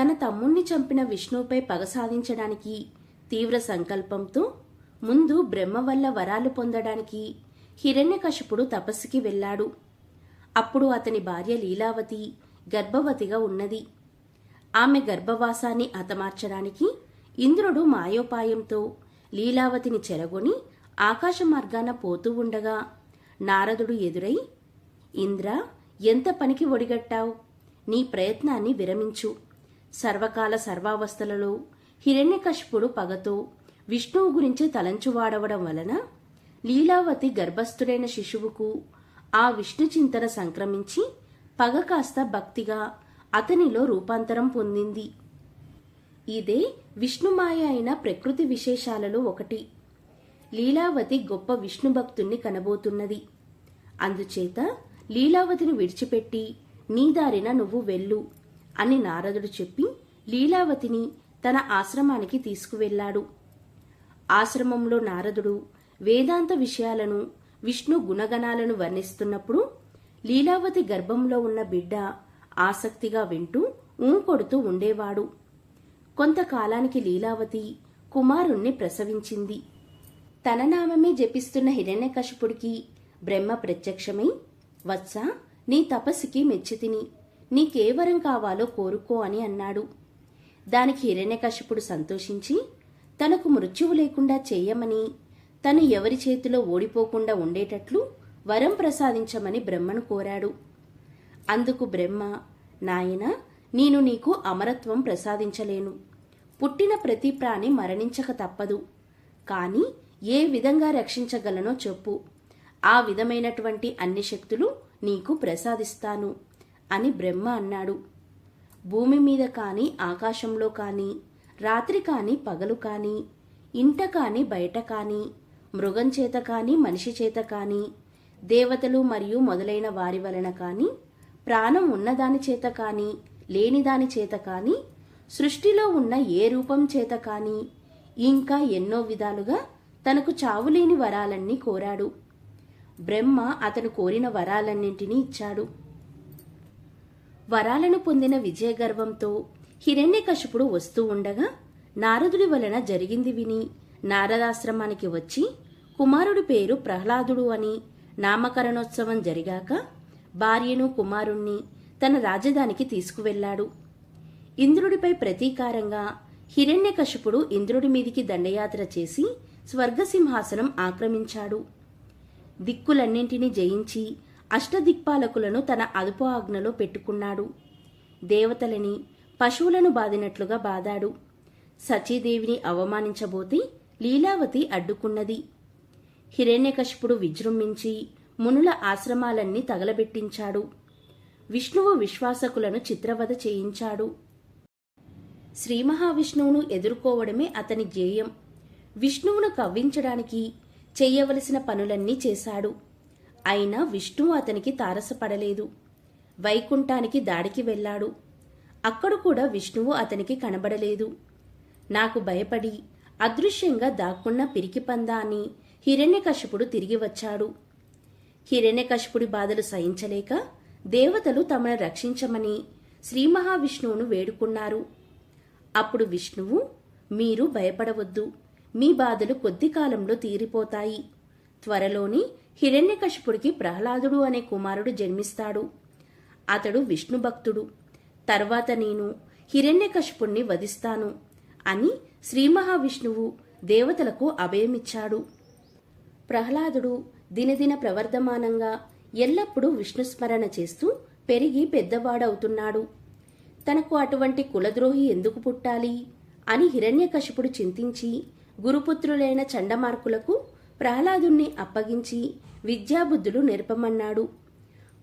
తన తమ్ముణ్ణి చంపిన విష్ణువుపై పగ సాధించడానికి తీవ్ర సంకల్పంతో ముందు బ్రహ్మ వల్ల వరాలు పొందడానికి హిరణ్యకశిపుడు తపస్సుకి వెళ్ళాడు. అప్పుడు అతని భార్య లీలావతి గర్భవతిగా ఉన్నది. ఆమె గర్భవాసాన్ని హతమార్చడానికి ఇంద్రుడు మాయోపాయంతో లీలావతిని చెరగొని ఆకాశ మార్గాన పోతూ ఉండగా నారదుడు ఎదురై ఇంద్ర ఎంత పనికి ఒడిగట్టావు? నీ ప్రయత్నాన్ని విరమించు. సర్వకాల సర్వావస్థలలో హిరణ్యకశిపుడు పగతో విష్ణువు గురించి తలంచువాడవడం వలన లీలావతి గర్భస్థుడైన శిశువుకు ఆ విష్ణు చింతన సంక్రమించి పగ కాస్త భక్తిగా అతనిలో రూపాంతరం పొందింది. ఇదే విష్ణుమాయ అయిన ప్రకృతి విశేషాలలో ఒకటి. లీలావతి గొప్ప విష్ణు భక్తుణ్ణి కనబోతున్నది. అందుచేత లీలావతిని విడిచిపెట్టి నీ దారిన నువ్వు వెళ్ళు. అని నారదుడు చెప్పి లీలావతిని తన ఆశ్రమానికి తీసుకువెళ్ళాడు. ఆశ్రమంలో నారదుడు వేదాంత విషయాలను విష్ణు గుణగణాలను వర్ణిస్తున్నప్పుడు లీలావతి గర్భంలో ఉన్న బిడ్డ ఆసక్తిగా వింటూ ఊంకొడుతూ ఉండేవాడు. కొంతకాలానికి లీలావతి కుమారుణ్ణి ప్రసవించింది. తన నామమే జపిస్తున్న హిరణ్యకశిపుడికి బ్రహ్మ ప్రత్యక్షమై వత్స నీ తపస్సుకి మెచ్చితిని నీకేవరం కావాలో కోరుకో అని అన్నాడు. దానికి హిరణ్యకశిపుడు సంతోషించి తనకు మృత్యువు లేకుండా చేయమని తను ఎవరి చేతిలో ఓడిపోకుండా ఉండేటట్లు వరం ప్రసాదించమని బ్రహ్మను కోరాడు. అందుకు బ్రహ్మ నాయన నేను నీకు అమరత్వం ప్రసాదించలేను. పుట్టిన ప్రతి ప్రాణి మరణించక తప్పదు. కాని ఏ విధంగా రక్షించగలనో చెప్పు. ఆ విధమైనటువంటి అన్ని శక్తులు నీకు ప్రసాదిస్తాను. అని బ్రహ్మ అన్నాడు. భూమి మీద కాని ఆకాశంలో కాని రాత్రి కాని పగలు కాని ఇంట కాని బయట కాని మృగం చేత కాని మనిషి చేత కాని దేవతలు మరియు మొదలైన వారి వలన కాని ప్రాణం ఉన్నదాని చేత కాని లేనిదాని చేత కాని సృష్టిలో ఉన్న ఏ రూపం చేత కాని ఇంకా ఎన్నో విధాలుగా తనకు చావులేని వరాలన్నీ కోరాడు. బ్రహ్మ అతను కోరిన వరాలన్నింటినీ ఇచ్చాడు. వరాలను పొందిన విజయగర్వంతో హిరణ్యకశిపుడు వస్తూ ఉండగా నారదుడి వలన జరిగింది విని నారదాశ్రమానికి వచ్చి కుమారుడి పేరు ప్రహ్లాదుడు అని నామకరణోత్సవం జరిగాక భార్యను కుమారుణ్ణి తన రాజధానికి తీసుకువెళ్ళాడు. ఇంద్రుడిపై ప్రతీకారంగా హిరణ్యకశిపుడు ఇంద్రుడి మీదికి దండయాత్ర చేసి స్వర్గసింహాసనం ఆక్రమించాడు. దిక్కులన్నింటినీ జయించి అష్టదిక్పాలకులను తన అదుపు ఆజ్ఞలో పెట్టుకున్నాడు. దేవతలని పశువులను బాదినట్లుగా బాదాడు. సచీదేవిని అవమానించబోతే లీలావతి అడ్డుకున్నది. హిరణ్యకశిపుడు విజృంభించి మునుల ఆశ్రమాలన్నీ తగలబెట్టించాడు. విష్ణువు విశ్వాసకులను చిత్రవధ చేయించాడు. శ్రీ మహావిష్ణువును ఎదుర్కోవడమే అతని ధ్యేయం. విష్ణువును కవ్వించడానికి చేయవలసిన పనులన్నీ చేశాడు. అయినా విష్ణువు అతనికి తారసపడలేదు. వైకుంఠానికి దాడికి వెళ్ళాడు. అక్కడ కూడా విష్ణువు అతనికి కనబడలేదు. నాకు భయపడి అదృశ్యంగా దాక్కున్న పిరికిపందా అని హిరణ్యకశిపుడు తిరిగి వచ్చాడు. హిరణ్యకశిపుడి బాధలు సహించలేక దేవతలు తమను రక్షించమని శ్రీ మహావిష్ణువును వేడుకున్నారు. అప్పుడు విష్ణువు మీరు భయపడవద్దు. మీ బాధలు కొద్ది కాలంలో తీరిపోతాయి. త్వరలోని హిరణ్యకశిపుడికి ప్రహ్లాదుడు అనే కుమారుడు జన్మిస్తాడు. అతడు విష్ణు భక్తుడు. తర్వాత నేను హిరణ్యకశిపుణ్ణి వధిస్తాను అని శ్రీ మహావిష్ణువు దేవతలకు అభయమిచ్చాడు. ప్రహ్లాదుడు దినదిన ప్రవర్ధమానంగా ఎల్లప్పుడూ విష్ణుస్మరణ చేస్తూ పెరిగి పెద్దవాడవుతున్నాడు. తనకు అటువంటి కులద్రోహి ఎందుకు పుట్టాలి అని హిరణ్యకశిపుడు చింతించి గురుపుత్రులైన చండమార్కులకు ప్రహ్లాదుణ్ణి అప్పగించి విద్యాబుద్ధులు నేర్పమన్నాడు.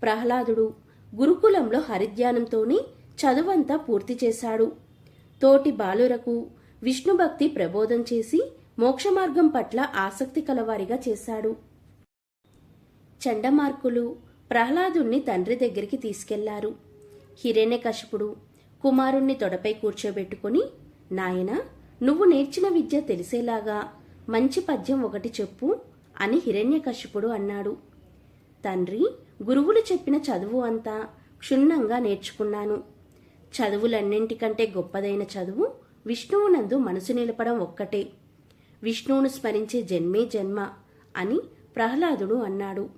ప్రహ్లాదుడు గురుకులంలో హరిధ్యానంతోనే చదువంతా పూర్తి చేశాడు. తోటి బాలురకు విష్ణుభక్తి ప్రబోధం చేసి మోక్షమార్గం పట్ల ఆసక్తి కలవారిగా చేశాడు. చండమార్కులు ప్రహ్లాదుణ్ణి తండ్రి దగ్గరికి తీసుకెళ్ళారు. హిరణ్యకశిపుడు కుమారుణ్ణి తొడపై కూర్చోబెట్టుకుని నాయనా నువ్వు నేర్చిన విద్య తెలిసేలాగా మంచి పద్యం ఒకటి చెప్పు అని హిరణ్యకశిపుడు అన్నాడు. తండ్రి గురువులు చెప్పిన చదువు అంతా క్షుణ్ణంగా నేర్చుకున్నాను. చదువులన్నింటికంటే గొప్పదైన చదువు విష్ణువునందు మనసు నిలపడం ఒక్కటే. విష్ణువును స్మరించే జన్మే జన్మ అని ప్రహ్లాదుడు అన్నాడు.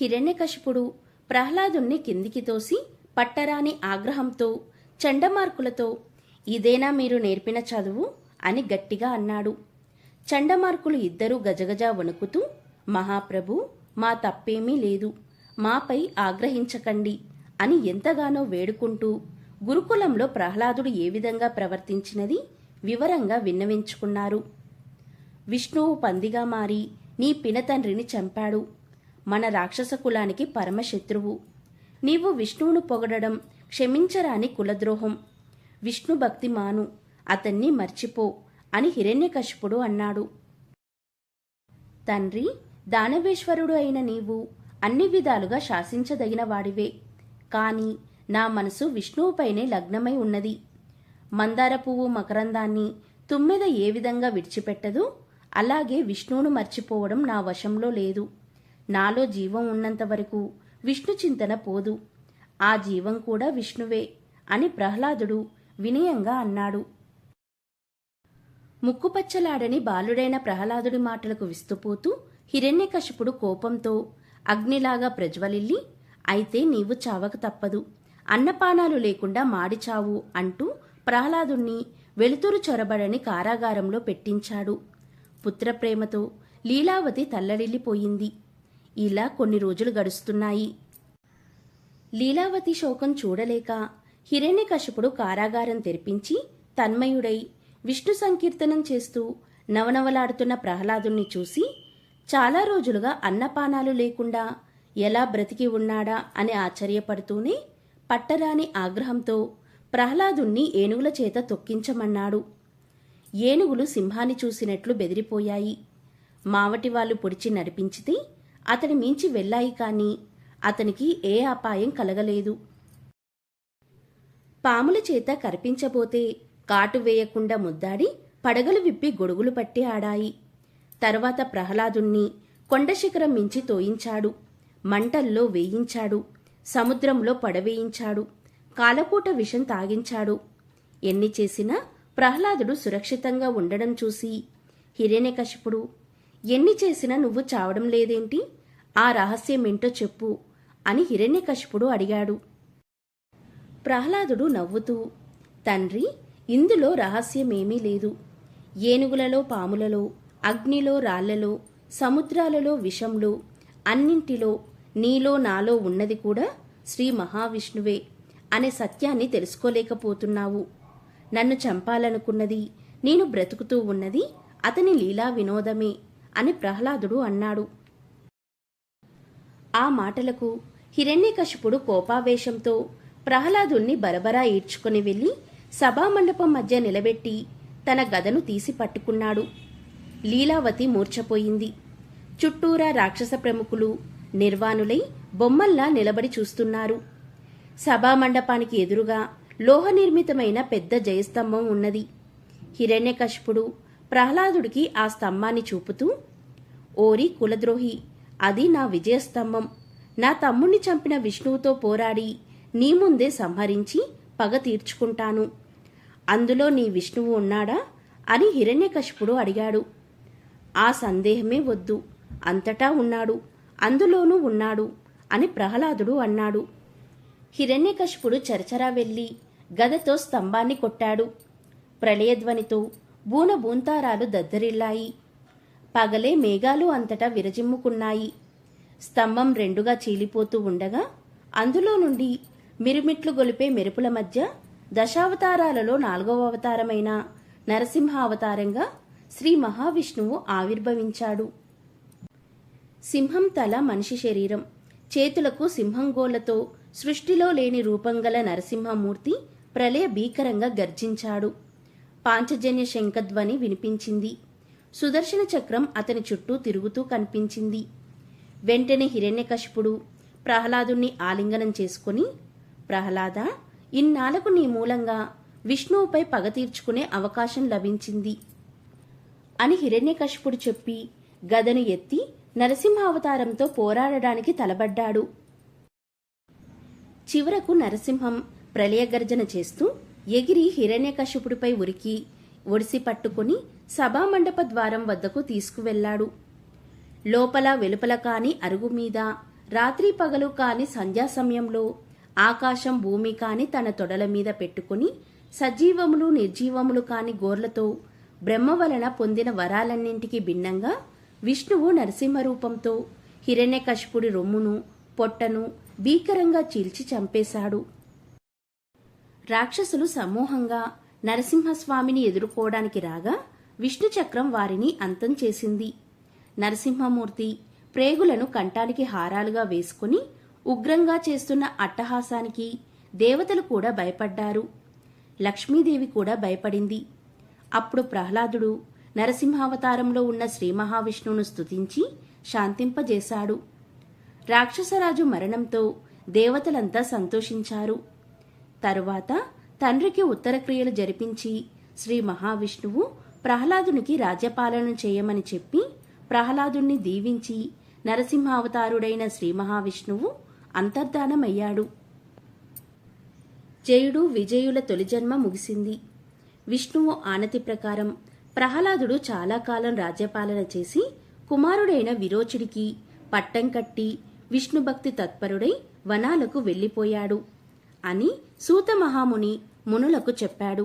హిరణ్యకశిపుడు ప్రహ్లాదుణ్ణి కిందికి తోసి పట్టరాని ఆగ్రహంతో చండమార్కులతో ఇదేనా మీరు నేర్పిన చదువు? అని గట్టిగా అన్నాడు. చండమార్కులు ఇద్దరూ గజగజ వణుకుతూ మహాప్రభు మా తప్పేమీ లేదు. మాపై ఆగ్రహించకండి అని ఎంతగానో వేడుకుంటూ గురుకులంలో ప్రహ్లాదుడు ఏ విధంగా ప్రవర్తించినది వివరంగా విన్నవించుకున్నారు. విష్ణువు పందిగా మారి నీ పినతండ్రిని చంపాడు. మన రాక్షస కులానికి పరమశత్రువు. నీవు విష్ణువును పొగడడం క్షమించరాని కులద్రోహం. విష్ణు భక్తి మాను. అతన్ని మర్చిపో. అని హిరణ్యకశిపుడు అన్నాడు. తండ్రి దానవేశ్వరుడు అయిన నీవు అన్ని విధాలుగా శాసించదగిన వాడివే కాని నా మనసు విష్ణువుపైనే లగ్నమై ఉన్నది. మందార పువ్వు మకరందాన్ని తుమ్మెద ఏ విధంగా విడిచిపెట్టదు? అలాగే విష్ణువును మర్చిపోవడం నా వశంలో లేదు. నాలో జీవం ఉన్నంత వరకు విష్ణు చింతన పోదు. ఆ జీవం కూడా విష్ణువే అని ప్రహ్లాదుడు వినయంగా అన్నాడు. ముక్కుపచ్చలాడని బాలుడైన ప్రహ్లాదుడి మాటలకు విస్తుపోతూ హిరణ్యకశిపుడు కోపంతో అగ్నిలాగా ప్రజ్వలిల్లి అయితే నీవు చావక తప్పదు. అన్నపానాలు లేకుండా మాడిచావు అంటూ ప్రహ్లాదుణ్ణి వెలుతురు చొరబడని కారాగారంలో పెట్టించాడు. పుత్రప్రేమతో లీలావతి తల్లడిల్లిపోయింది. ఇలా కొన్ని రోజులు గడుస్తున్నాయి. లీలావతి శోకం చూడలేక హిరణ్యకశిపుడు కారాగారం తెరిపించి తన్మయుడై విష్ణు సంకీర్తనం చేస్తూ నవనవలాడుతున్న ప్రహ్లాదుణ్ణి చూసి చాలా రోజులుగా అన్నపానాలు లేకుండా ఎలా బ్రతికి ఉన్నాడా అని ఆశ్చర్యపడుతూనే పట్టరాని ఆగ్రహంతో ప్రహ్లాదుణ్ణి ఏనుగుల చేత తొక్కించమన్నాడు. ఏనుగులు సింహాన్ని చూసినట్లు బెదిరిపోయాయి. మావటి వాళ్ళు పొడిచి నడిపించితే అతని మించి వెళ్ళాయి కాని అతనికి ఏ అపాయం కలగలేదు. పాముల చేత కరిపించబోతే కాటు వేయకుండా ముద్దాడి పడగలు విప్పి గొడుగులు పట్టి ఆడాయి. తరువాత ప్రహ్లాదుణ్ణి కొండశిఖరం మించి తోయించాడు. మంటల్లో వేయించాడు. సముద్రంలో పడవేయించాడు. కాలకూట విషం తాగించాడు. ఎన్ని చేసినా ప్రహ్లాదుడు సురక్షితంగా ఉండడం చూసి హిరణ్యకశిపుడు ఎన్ని చేసినా నువ్వు చావడం లేదేంటి? ఆ రహస్యమేంటో చెప్పు అని హిరణ్యకశిపుడు అడిగాడు. ప్రహ్లాదుడు నవ్వుతూ తండ్రి ఇందులో రహస్యమేమీ లేదు. ఏనుగులలో పాములలో అగ్నిలో రాళ్ళలో సముద్రాలలో విషంలో అన్నింటిలో నీలో నాలో ఉన్నది కూడా శ్రీ మహావిష్ణువే అనే సత్యాన్ని తెలుసుకోలేకపోతున్నావు. నన్ను చంపాలనుకున్నది నేను బ్రతుకుతూ ఉన్నది అతని లీలా వినోదమే అని ప్రహ్లాదుడు అన్నాడు. ఆ మాటలకు హిరణ్యకశిపుడు కోపావేశంతో ప్రహ్లాదుణ్ణి బరబరా ఈడ్చుకొని వెళ్ళి సభామండపం మధ్య నిలబెట్టి తన గదను తీసి పట్టుకున్నాడు. లీలావతి మూర్ఛపోయింది. చుట్టూరా రాక్షస ప్రముఖులు నిర్వాణులై బొమ్మల్లా నిలబడి చూస్తున్నారు. సభామండపానికి ఎదురుగా లోహ నిర్మితమైన పెద్ద జయస్తంభం ఉన్నది. హిరణ్యకశిపుడు ప్రహ్లాదుడికి ఆ స్తంభాన్ని చూపుతూ ఓరి కులద్రోహి అది నా విజయస్తంభం. నా తమ్ముణ్ణి చంపిన విష్ణువుతో పోరాడి నీ ముందే సంహరించి పగ తీర్చుకుంటాను. అందులో నీ విష్ణువు ఉన్నాడా? అని హిరణ్యకశిపుడు అడిగాడు. ఆ సందేహమే వద్దు. అంతటా ఉన్నాడు. అందులోనూ ఉన్నాడు అని ప్రహ్లాదుడు అన్నాడు. హిరణ్యకశిపుడు చరచరా వెళ్ళి గదతో స్తంభాన్ని కొట్టాడు. ప్రళయధ్వనితో బూన బూంతారాలు దద్దరిల్లాయి. పగలే మేఘాలు అంతటా విరజిమ్ముకున్నాయి. స్తంభం రెండుగా చీలిపోతూ ఉండగా అందులో నుండి మిరుమిట్లు గొలిపే మెరుపుల మధ్య దశావతారాలలో నాలుగవ అవతారమైన నరసింహ అవతారంగా శ్రీ మహావిష్ణువు ఆవిర్భవించాడు. సింహం తల మనిషి శరీరం. చేతులకు సింహం గోళ్ళతో సృష్టిలో లేని రూపంగల నరసింహమూర్తి ప్రళయ భీకరంగా గర్జించాడు. పాంచజన్య శంఖధ్వని వినిపించింది. సుదర్శన చక్రం అతని చుట్టూ తిరుగుతూ కనిపించింది. వెంటనే హిరణ్యకశిపుడు ప్రహ్లాదుణ్ణి ఆలింగనం చేసుకుని ప్రహ్లాద ఇన్నాళ్ళకు నీ మూలంగా విష్ణువుపై పగ తీర్చుకునే అవకాశం లభించింది. అని హిరణ్యకశిపుడు చెప్పి గదను ఎత్తి నరసింహావతారంతో పోరాడడానికి తలబడ్డాడు చివరకు నరసింహం ప్రళయగర్జన చేస్తూ ఎగిరి హిరణ్యకశిపుడిపై ఉరికి ఒడిసి పట్టుకుని సభామండప ద్వారం వద్దకు తీసుకువెళ్ళాడు లోపల వెలుపల కాని అరుగు మీద రాత్రి పగలు కాని సంధ్యా సమయంలో ఆకాశం భూమి కాని తన తొడల మీద పెట్టుకుని సజీవములు నిర్జీవములు కాని గోర్లతో బ్రహ్మ వలన పొందిన వరాలన్నింటికి భిన్నంగా విష్ణువు నరసింహరూపంతో హిరణ్యకశిపుడి రొమ్మును పొట్టను భీకరంగా చీల్చి చంపేశాడు. రాక్షసులు సమూహంగా నరసింహస్వామిని ఎదుర్కోవడానికి రాగా విష్ణుచక్రం వారిని అంతం చేసింది. నరసింహమూర్తి ప్రేగులను కంఠానికి హారాలుగా వేసుకుని ఉగ్రంగా చేస్తున్న అట్టహాసానికి దేవతలు కూడా భయపడ్డారు. లక్ష్మీదేవి కూడా భయపడింది. అప్పుడు ప్రహ్లాదుడు నరసింహావతారంలో ఉన్న శ్రీ మహావిష్ణువును స్తుతించి శాంతింపజేశాడు. రాక్షసరాజు మరణంతో దేవతలంతా సంతోషించారు. తరువాత తండ్రికి ఉత్తరక్రియలు జరిపించి శ్రీ మహావిష్ణువు ప్రహ్లాదునికి రాజ్యపాలన చేయమని చెప్పి ప్రహ్లాదుణ్ణి దీవించి నరసింహావతారుడైన శ్రీ మహావిష్ణువు అంతర్ధానమయ్యాడు. జయుడు విజయుల తొలి జన్మ ముగిసింది. విష్ణువు ఆనతి ప్రకారం ప్రహ్లాదుడు చాలా కాలం రాజ్యపాలన చేసి కుమారుడైన విరోచుడికి పట్టం కట్టి విష్ణుభక్తి తత్పరుడై వనాలకు వెళ్ళిపోయాడు అని సూత మహాముని మునులకు చెప్పాడు.